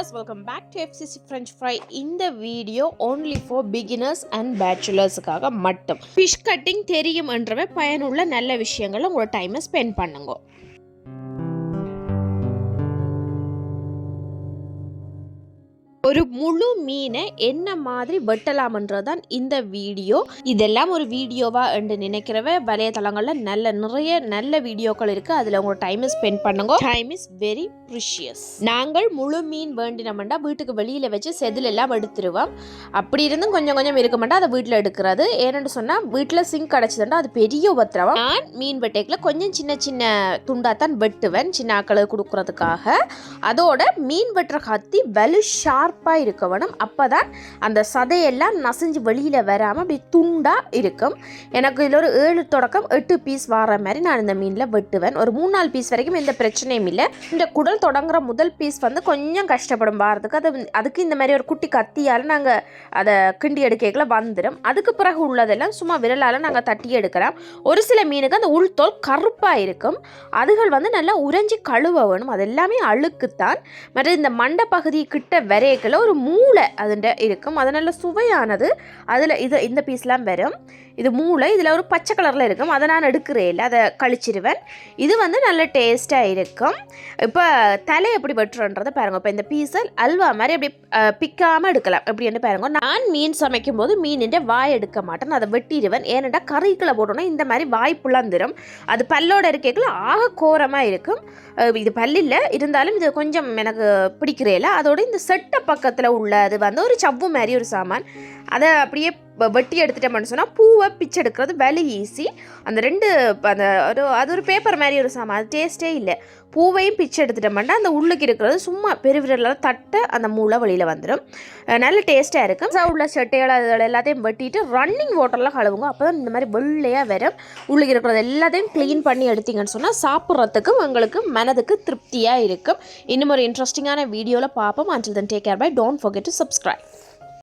Viewers welcome back to FCC French fry இந்த video only for beginners and பேச்சுலர்ஸுக்காக மட்டும். Fish cutting தெரியும் என்றவே பயனுள்ள நல்ல விஷயங்களை உங்களோட டைமை ஸ்பெண்ட் பண்ணுங்க. ஒரு முழு மீனை என்ன மாதிரி வெட்டலாம்ன்றது தான் இந்த வீடியோ. இதெல்லாம் ஒரு வீடியோவா என்று நினைக்கிறவ வலையதளங்களில் நல்ல நிறைய நல்ல வீடியோக்கள் இருக்கு. அதில் உங்களோட டைமை ஸ்பெண்ட் பண்ணுங்க. டைம் இஸ் வெரி ப்ரிஷியஸ் நாங்கள் முழு மீன் வேண்டினோம்னா வீட்டுக்கு வெளியில் வச்சு செதில் எல்லாம் எடுத்துருவோம். அப்படி இருந்தும் கொஞ்சம் கொஞ்சம் இருக்க மாட்டா அதை வீட்டில் எடுக்கிறது. ஏன்னு சொன்னால் வீட்டில் சிங்க் கிடச்சதுன்னா அது பெரிய உபத்திரவம். நான் மீன் வெட்டைக்கில் கொஞ்சம் சின்ன சின்ன துண்டாக தான் வெட்டுவேன் சின்ன ஆக்களுக்கு கொடுக்குறதுக்காக. அதோட மீன் வெட்டுற கத்தி வலு ஷார்ப் இருக்க வேணும். அப்போ தான் அந்த சதையெல்லாம் நசைஞ்சு வெளியில் வராமல் அப்படி துண்டாக இருக்கும். எனக்கு இதில் ஒரு ஏழு தொடக்கம் எட்டு பீஸ் வர மாதிரி நான் இந்த மீனில் வெட்டுவேன். ஒரு மூணு நாலு பீஸ் வரைக்கும் எந்த பிரச்சனையும் இல்லை. இந்த குடல் தொடங்குற முதல் பீஸ் வந்து கொஞ்சம் கஷ்டப்படும் வாரத்துக்கு. அது அதுக்கு இந்த மாதிரி ஒரு குட்டி கத்தியால் நாங்கள் அதை கிண்டி எடுக்கல வந்துடும் அதுக்கு பிறகு உள்ளதெல்லாம் சும்மா விரலால் நாங்கள் தட்டி எடுக்கிறோம் ஒரு சில மீனுக்கு அந்த உள்தோல் கருப்பாக இருக்கும். அதுகள் வந்து நல்லா உறைஞ்சி கழுவ வேணும். அது எல்லாமே அழுக்குத்தான். மற்ற இந்த மண்டை பகுதி கிட்ட விரையக்கில் ஒரு மூளை அதுண்ட இருக்கும். அது நல்ல சுவையானது. அதில் இது இந்த பீஸ்லாம் வரும். இது மூளை இதில் ஒரு பச்சை கலரில் இருக்கும். அதை நான் எடுக்கிறேன் இல்லை அதை கழிச்சிருவேன். இது வந்து நல்ல டேஸ்ட்டாக இருக்கும். இப்போ தலை எப்படி வெட்டுறோன்றதை பாருங்க. இப்போ இந்த பீஸை அல்வா மாதிரி அப்படி பிக்காமல் எடுக்கலாம். எப்படின்னு பாருங்க. நான் மீன் சமைக்கும் போது மீனின் வாய் எடுக்க மாட்டேன். அதை வெட்டிடுவேன். ஏனென்றால் கறிக்குள்ளே போட்டோன்னா இந்த மாதிரி வாய் புலந்துடும் அது பல்லோட இருக்கைக்குள்ள ஆக கோரமாக இருக்கும். இது பல்லில் இருந்தாலும் இது கொஞ்சம் எனக்கு பிடிக்கிறேல அதோட இந்த செட்டை பக்கத்தில் உள்ள அது வந்து ஒரு சவ்வு மாதிரி ஒரு சாமான். அதை அப்படியே வெட்டி எடுத்துட்டோம்னு சொன்னால் பூவை பிச்சு எடுக்கிறது வேலை ஈஸி அந்த ரெண்டு அந்த ஒரு அது ஒரு பேப்பர் மாதிரி ஒரு சாமான் அது டேஸ்ட்டே இல்லை. பூவையும் பிச்சு எடுத்துட்டோம்னா அந்த உள்ளுக்கு இருக்கிறது சும்மா பெருவிரலாம் தட்ட அந்த மூளை வெளியில் வந்துடும் நல்ல டேஸ்ட்டாக இருக்கும். உள்ள சட்டைகள் அதில் எல்லாத்தையும் வெட்டிட்டு ரன்னிங் வாட்டர்லாம் கழுவுங்க. அப்போ தான் இந்த மாதிரி வெள்ளையாக வரும். உள்ளுக்கு இருக்கிறது எல்லாத்தையும் க்ளீன் பண்ணி எடுத்தீங்கன்னு சொன்னால் சாப்பிட்றதுக்கும் உங்களுக்கு மனதுக்கு திருப்தியாக இருக்கும். இன்னும் ஒரு இன்ட்ரெஸ்டிங்கான வீடியோவில் பார்ப்போம். Until then take care bye don't forget to subscribe